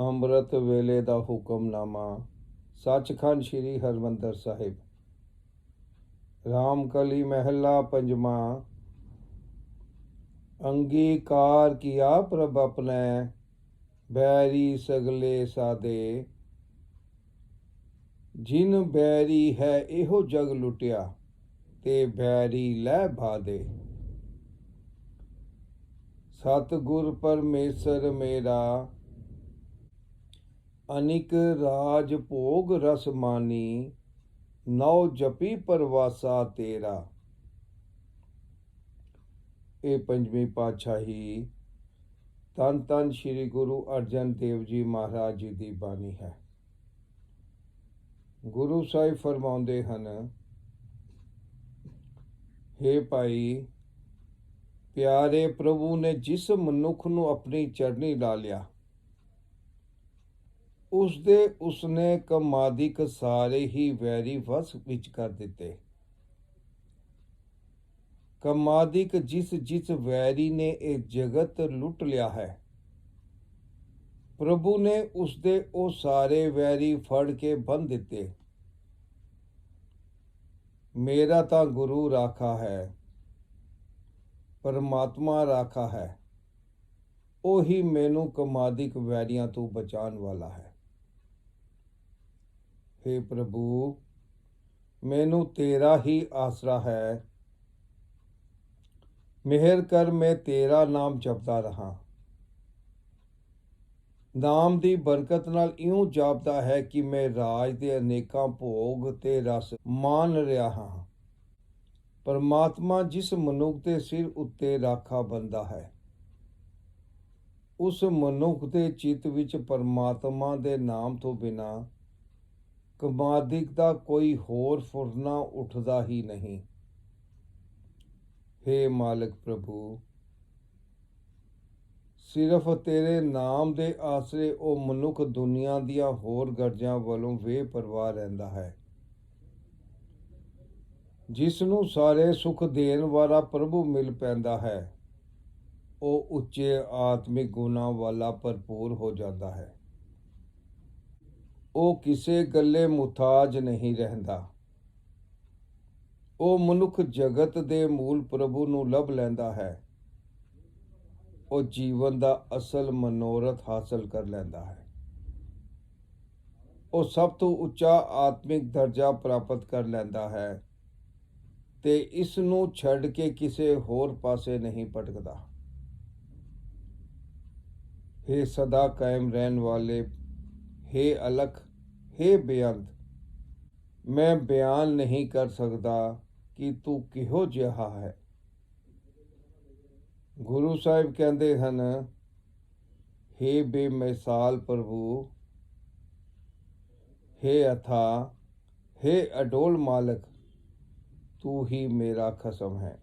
ਅੰਮ੍ਰਿਤ ਵੇਲੇ ਦਾ ਹੁਕਮਨਾਮਾ, ਸੱਚਖੰਡ ਸ੍ਰੀ ਹਰਮੰਦਰ ਸਾਹਿਬ। ਰਾਮਕਲੀ ਮਹਿਲਾ ਪੰਜਵਾਂ, ਅੰਗੀਕਾਰ ਕੀਆ ਪ੍ਰਭ ਆਪਣੇ, ਬੈਰੀ ਸਗਲੇ ਸਾਦੇ। ਜਿਨ ਬੈਰੀ ਹੈ ਇਹੋ ਜਗ ਲੁਟਿਆ, ਤੇ ਬੈਰੀ ਲੈ ਬਾਦੇ। ਸਤਿਗੁਰ ਪਰਮੇਸ਼ਰ ਮੇਰਾ ਅਨਿਕ ਰਾਜ ਭੋਗ ਰਸ ਮਾਨੀ ਨੌ ਜਪੀ ਪਰਵਾਸਾ ਤੇਰਾ। ਇਹ ਪੰਜਵੀਂ ਪਾਤਸ਼ਾਹੀ ਤਨ ਤਨ ਸ੍ਰੀ ਗੁਰੂ ਅਰਜਨ ਦੇਵ ਜੀ ਮਹਾਰਾਜ ਜੀ ਦੀ ਬਾਣੀ ਹੈ। ਗੁਰੂ ਸਾਹਿਬ ਫਰਮਾਉਂਦੇ ਹਨ हे ਭਾਈ, ਪਿਆਰੇ ਪ੍ਰਭੂ ਨੇ ਜਿਸ ਮਨੁੱਖ ਨੂੰ ਆਪਣੀ ਚਰਨੀ ਲਾ ਲਿਆ ਉਸਦੇ, ਉਸਨੇ ਕਮਾਦਿਕ ਸਾਰੇ ਹੀ ਵੈਰੀ ਵਸ ਵਿੱਚ ਕਰ ਦਿੱਤੇ। ਕਮਾਦਿਕ ਜਿਸ ਜਿਸ ਵੈਰੀ ਨੇ ਇਹ ਜਗਤ ਲੁੱਟ ਲਿਆ ਹੈ, ਪ੍ਰਭੂ ਨੇ ਉਸਦੇ ਉਹ ਸਾਰੇ ਵੈਰੀ ਫੜ ਕੇ ਬੰਨ ਦਿੱਤੇ। ਮੇਰਾ ਤਾਂ ਗੁਰੂ ਰਾਖਾ ਹੈ, ਪਰਮਾਤਮਾ ਰਾਖਾ ਹੈ, ਉਹੀ ਮੈਨੂੰ ਕਮਾਦਿਕ ਵੈਰੀਆਂ ਤੋਂ ਬਚਾਉਣ ਵਾਲਾ ਹੈ। हे ਪ੍ਰਭੂ, ਮੈਨੂੰ ਤੇਰਾ ਹੀ ਆਸਰਾ ਹੈ। ਮਿਹਰ ਕਰ, ਮੈਂ ਤੇਰਾ ਨਾਮ ਜਪਦਾ ਰਹਾ। ਨਾਮ ਦੀ ਬਰਕਤ ਨਾਲ ਇਉਂ ਜਾਪਦਾ ਹੈ ਕਿ ਮੈਂ ਰਾਜ ਦੇ ਅਨੇਕਾਂ ਭੋਗ ਤੇ ਰਸ ਮਾਣ ਰਿਹਾ ਹਾਂ। ਪਰਮਾਤਮਾ ਜਿਸ ਮਨੁੱਖ ਦੇ ਸਿਰ ਉੱਤੇ ਰਾਖਾ ਬੰਦਾ ਹੈ, ਉਸ ਮਨੁੱਖ ਦੇ ਚਿੱਤ ਵਿੱਚ ਪਰਮਾਤਮਾ ਦੇ ਨਾਮ ਤੋਂ ਬਿਨਾ ਕਮਾਦਿਕ ਦਾ ਕੋਈ ਹੋਰ ਫੁਰਨਾ ਉੱਠਦਾ ਹੀ ਨਹੀਂ। हे ਮਾਲਕ ਪ੍ਰਭੂ, ਸਿਰਫ ਤੇਰੇ ਨਾਮ ਦੇ ਆਸਰੇ ਉਹ ਮਨੁੱਖ ਦੁਨੀਆ ਦੀਆਂ ਹੋਰ ਗਰਜਾਂ ਵੱਲੋਂ ਬੇਪਰਵਾਹ ਰਹਿੰਦਾ ਹੈ। ਜਿਸ ਨੂੰ ਸਾਰੇ ਸੁਖ ਦੇਣ ਵਾਲਾ ਪ੍ਰਭੂ ਮਿਲ ਪੈਂਦਾ ਹੈ, ਉਹ ਉੱਚੇ ਆਤਮਿਕ ਗੁਣਾ ਵਾਲਾ ਭਰਪੂਰ ਹੋ ਜਾਂਦਾ ਹੈ। ਉਹ ਕਿਸੇ ਗੱਲੇ ਮੁਤਾਜ ਨਹੀਂ ਰਹਿੰਦਾ। ਉਹ ਮਨੁੱਖ ਜਗਤ ਦੇ ਮੂਲ ਪ੍ਰਭੂ ਨੂੰ ਲੱਭ ਲੈਂਦਾ ਹੈ। ਉਹ ਜੀਵਨ ਦਾ ਅਸਲ ਮਨੋਰਥ ਹਾਸਲ ਕਰ ਲੈਂਦਾ ਹੈ। ਉਹ ਸਭ ਤੋਂ ਉੱਚਾ ਆਤਮਿਕ ਦਰਜਾ ਪ੍ਰਾਪਤ ਕਰ ਲੈਂਦਾ ਹੈ ਤੇ ਇਸ ਨੂੰ ਛੱਡ ਕੇ ਕਿਸੇ ਹੋਰ ਪਾਸੇ ਨਹੀਂ ਭਟਕਦਾ। हे ਸਦਾ ਕਾਇਮ ਰਹਿਣ ਵਾਲੇ हे ਅਲਖ हे ਬੇਅੰਤ ਮੈਂ ਬਿਆਨ ਨਹੀਂ ਕਰ ਸਕਦਾ ਕਿ ਤੂੰ ਕਿਹੋ ਜਿਹਾ ਹੈ ਗੁਰੂ ਸਾਹਿਬ ਕਹਿੰਦੇ ਹਨ हे ਬੇਮਿਸਾਲ ਪ੍ਰਭੂ हे ਅਥਾ हे ਅਡੋਲ ਮਾਲਕ ਤੂੰ ਹੀ ਮੇਰਾ ਖਸਮ ਹੈ